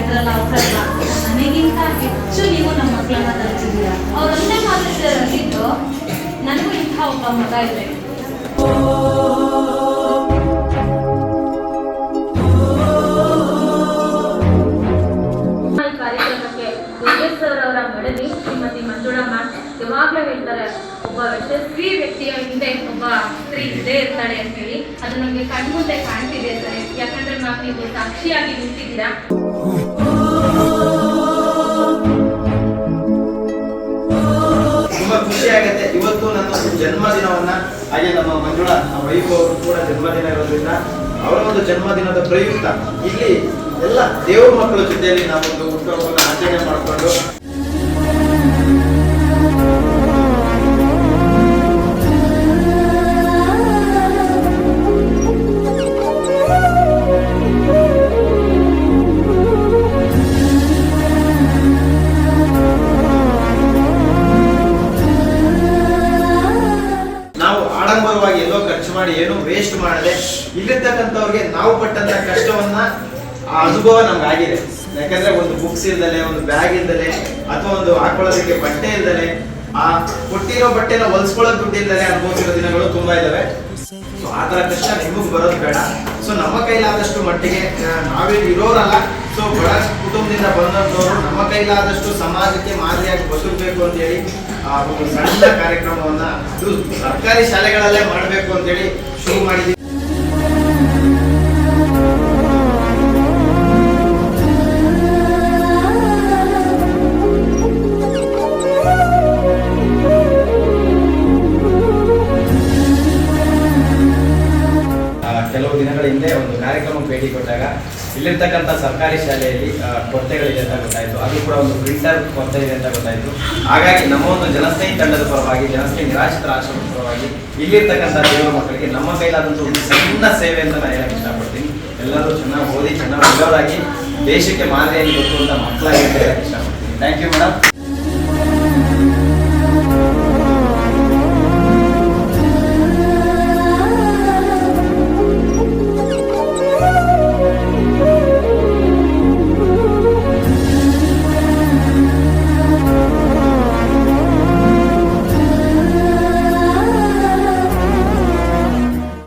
ಇದ್ರಲ್ಲ ಅವ್ರ ನನಗಿಂತ ಹೆಚ್ಚು ನೀವು ನಮ್ಮ ಮಕ್ಕಳನ್ನ ತರಿಸಿದ್ದೀರಾ ಅವರೊಂದೇ ಮಾತಾಡಿದ್ದು ನನಗೂ ಇಂಥ ಒಬ್ಬ ಮಗ ಇರಬೇಕು. ಯಾವಾಗಲೂ ಹೇಳ್ತಾರೆ, ಒಬ್ಬ ಯಶಸ್ವಿ ವ್ಯಕ್ತಿಯ ಹಿಂದೆ ಒಬ್ಬ ಸ್ತ್ರೀ ಇದ್ದೇ ಇರ್ತಾಳೆ ಅಂತ ಹೇಳಿ. ಅದು ನನಗೆ ಕಣ್ಮುಂದೆ ಕಾಣ್ತಿದೆ ಅಂತ ಯಾಕಂದ್ರೆ ಮ್ಯಾಮ್, ನೀವು ಸಾಕ್ಷಿಯಾಗಿ ನಿಂತಿದ್ದೀರಾ? ಜನ್ಮದಿನವನ್ನ, ಹಾಗೆ ನಮ್ಮ ಮಂಜುಳಾ ವೈಫ್ ಅವರು ಕೂಡ ಜನ್ಮದಿನ ಇರೋದ್ರಿಂದ ಅವರ ಒಂದು ಜನ್ಮದಿನದ ಪ್ರಯುಕ್ತ. ಇಲ್ಲಿ ಎಲ್ಲ ದೇವ್ರ ಮಕ್ಕಳ ಜೊತೆಯಲ್ಲಿ ನಾವೊಂದು ಉತ್ಸವವನ್ನು ಆಚರಣೆ ಮಾಡಿಕೊಂಡು ಮಾಡಿ ಏನು ವೇಸ್ಟ್ ಮಾಡದೆ ಇಲ್ಲಿರ್ತಕ್ಕಂಥವ್ರಿಗೆ ನಾವು ಪಟ್ಟಂತ ಕಷ್ಟವನ್ನ ಆ ಅನುಭವ ನಮ್ಗೆ ಆಗಿದೆ. ಯಾಕಂದ್ರೆ ಒಂದು ಬುಕ್ಸ್ ಇಲ್ದಲೆ, ಒಂದು ಬ್ಯಾಗ್ ಇಲ್ದಲೆ ಅಥವಾ ಒಂದು ಹಾಕೊಳ್ಳೋದಕ್ಕೆ ಬಟ್ಟೆ ಇಲ್ದಲೆ, ಆ ಕೊಟ್ಟಿರೋ ಬಟ್ಟೆನ ಹೊಲ್ಸ್ಕೊಳ್ಳೋದು ದುಡ್ಡು ಇಲ್ದಲೆ ಅನುಭವಿಸಿರೋ ದಿನಗಳು ತುಂಬಾ ಇದಾವೆ. ಸೊ ಆ ತರ ಕಷ್ಟ ನಿಮಗ್ ಬರೋದು ಬೇಡ. ಸೊ ನಮ್ಮ ಕೈಲಾದಷ್ಟು ಮಟ್ಟಿಗೆ ನಾವೇ ಇರೋರಲ್ಲ. ಸೊ ಬಡ ಕುಟುಂಬದಿಂದ ಬಂದಂತವ್ರು ನಮ್ಮ ಕೈಲಾದಷ್ಟು ಸಮಾಜಕ್ಕೆ ಮಾದರಿಯಾಗಿ ಬದುಕಬೇಕು ಅಂತ ಹೇಳಿ, ಆ, ಒಂದು ಸಣ್ಣ ಕಾರ್ಯಕ್ರಮವನ್ನ ಸರ್ಕಾರಿ ಶಾಲೆಗಳಲ್ಲೇ ಮಾಡಬೇಕು ಅಂತ ಹೇಳಿ ಶುರು ಮಾಡಿದ್ವಿ. ಹಿಂದೆ ಒಂದು ಕಾರ್ಯಕ್ರಮಕ್ಕೆ ಭೇಟಿ ಕೊಟ್ಟಾಗ ಇಲ್ಲಿರ್ತಕ್ಕಂಥ ಸರ್ಕಾರಿ ಶಾಲೆಯಲ್ಲಿ ಕೊರತೆಗಳಿದೆ ಅಂತ ಗೊತ್ತಾಯಿತು. ಅದು ಕೂಡ ಒಂದು ಪ್ರಿಂಟರ್ ಕೊರತೆ ಇದೆ ಅಂತ ಗೊತ್ತಾಯಿತು. ಹಾಗಾಗಿ ನಮ್ಮ ಒಂದು ಜನಸ್ನೇಹಿ ತಂಡದ ಪರವಾಗಿ ಜನಸ್ನೇಹಿ ನಿರಾಶಿತ ಆಶ್ರಮದ ಪರವಾಗಿ, ಇಲ್ಲಿರ್ತಕ್ಕಂಥ ದೇವರ ಮಕ್ಕಳಿಗೆ ನಮ್ಮ ಕೈಲಾದಂಥ ಒಂದು ಸಣ್ಣ ಸೇವೆ ಅಂತ ನಾನು ಹೇಳಕ್ಕೆ ಇಷ್ಟಪಡ್ತೀನಿ. ಎಲ್ಲರೂ ಚೆನ್ನಾಗಿ ಓದಿ, ಚೆನ್ನಾಗಿ ಒಳ್ಳೆಯವರಾಗಿ ದೇಶಕ್ಕೆ ಗೊತ್ತುವಂಥ ಮಕ್ಕಳಾಗಿ ಅಂತ ಹೇಳಕ್ಕೆ ಇಷ್ಟಪಡ್ತೀನಿ. Thank you madam